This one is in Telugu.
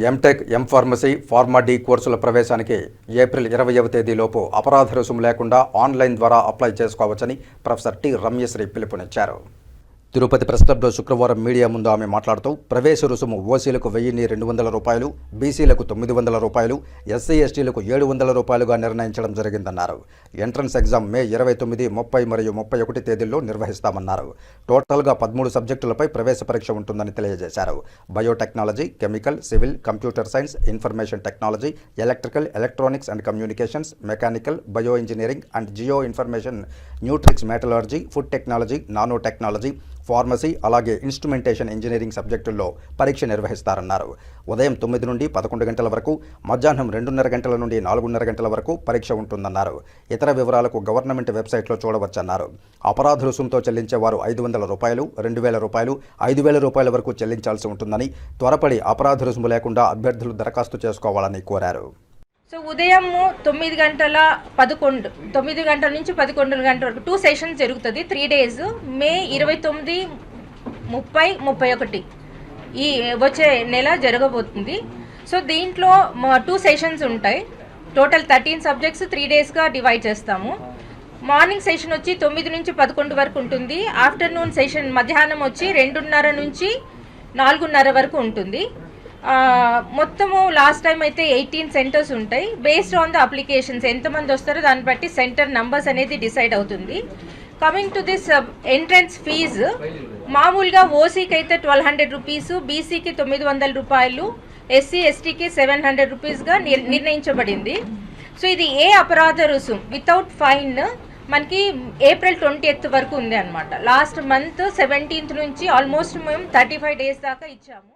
MTech M pharmacy pharm D కోర్సుల ప్రవేశానికి ఏప్రిల్ ఇరవైవ తేదీలోపు అపరాధ రుసుము లేకుండా ఆన్లైన్ ద్వారా అప్లై చేసుకోవచ్చని ప్రొఫెసర్ టి రమ్యశ్రీ పిలుపునిచ్చారు. తిరుపతి ప్రెస్ క్లబ్లో శుక్రవారం మీడియా ముందు ఆమె మాట్లాడుతూ ప్రవేశ రుసుము ఓసీలకు వెయ్యిన్ని రెండు వందల రూపాయలు బీసీలకు తొమ్మిది వందల రూపాయలు ఎస్సీ ఎస్టీలకు ఏడు వందల రూపాయలుగా నిర్ణయించడం జరిగిందన్నారు. ఎంట్రన్స్ ఎగ్జామ్ మే ఇరవై తొమ్మిది ముప్పై మరియు ముప్పై ఒకటి తేదీల్లో నిర్వహిస్తామన్నారు. టోటల్గా పదమూడు సబ్జెక్టులపై ప్రవేశ పరీక్ష ఉంటుందని తెలియజేశారు. Biotechnology chemical civil computer science information technology electrical electronics and communications mechanical bio engineering and geo information nutrics metallurgy food technology nano technology pharmacy అలాగే ఇన్స్ట్రుమెంటేషన్ ఇంజనీరింగ్ సబ్జెక్టుల్లో పరీక్ష నిర్వహిస్తారన్నారు. ఉదయం తొమ్మిది నుండి పదకొండు గంటల వరకు మధ్యాహ్నం రెండున్నర గంటల నుండి నాలుగున్నర గంటల వరకు పరీక్ష ఉంటుందన్నారు. ఇతర వివరాలకు గవర్నమెంట్ వెబ్సైట్లో చూడవచ్చన్నారు. అపరాధ రుసుంతో చెల్లించేవారు ఐదు వందల రూపాయలు రెండు వేల రూపాయలు ఐదు వేల రూపాయల వరకు చెల్లించాల్సి ఉంటుందని త్వరపడి అపరాధ రుసుము లేకుండా అభ్యర్థులు దరఖాస్తు చేసుకోవాలని కోరారు. సో ఉదయం తొమ్మిది గంటల పదకొండు తొమ్మిది గంటల నుంచి పదకొండు గంటల వరకు టూ సెషన్స్ జరుగుతుంది త్రీ డేస్ మే ఇరవై తొమ్మిది ముప్పై ముప్పై ఒకటి. ఈ వచ్చే నెల జరగబోతుంది. సో దీంట్లో టూ సెషన్స్ ఉంటాయి. టోటల్ థర్టీన్ సబ్జెక్ట్స్ త్రీ డేస్గా డివైడ్ చేస్తాము. మార్నింగ్ సెషన్ వచ్చి తొమ్మిది నుంచి పదకొండు వరకు ఉంటుంది. ఆఫ్టర్నూన్ సెషన్ మధ్యాహ్నం వచ్చి రెండున్నర నుంచి నాలుగున్నర వరకు ఉంటుంది. మొత్తము లాస్ట్ టైం అయితే ఎయిటీన్ సెంటర్స్ ఉంటాయి. బేస్డ్ ఆన్ ద అప్లికేషన్స్ ఎంతమంది వస్తారో దాన్ని బట్టి సెంటర్ నంబర్స్ అనేది డిసైడ్ అవుతుంది. Coming to this entrance fee మామూలుగా ఓసీకి అయితే ట్వెల్వ్ హండ్రెడ్ రూపీస్ బీసీకి తొమ్మిది వందల రూపాయలు ఎస్సీ ఎస్టీకి సెవెన్ హండ్రెడ్ రూపీస్గా నిర్ నిర్ణయించబడింది. సో ఇది ఏ అపరాధ రుసుం? వితౌట్ ఫైన్ మనకి ఏప్రిల్ ట్వంటీ వరకు ఉంది అనమాట లాస్ట్ మంత్ సెవెంటీన్త్ నుంచి ఆల్మోస్ట్ మేము థర్టీ ఫైవ్ డేస్ దాకా ఇచ్చాము.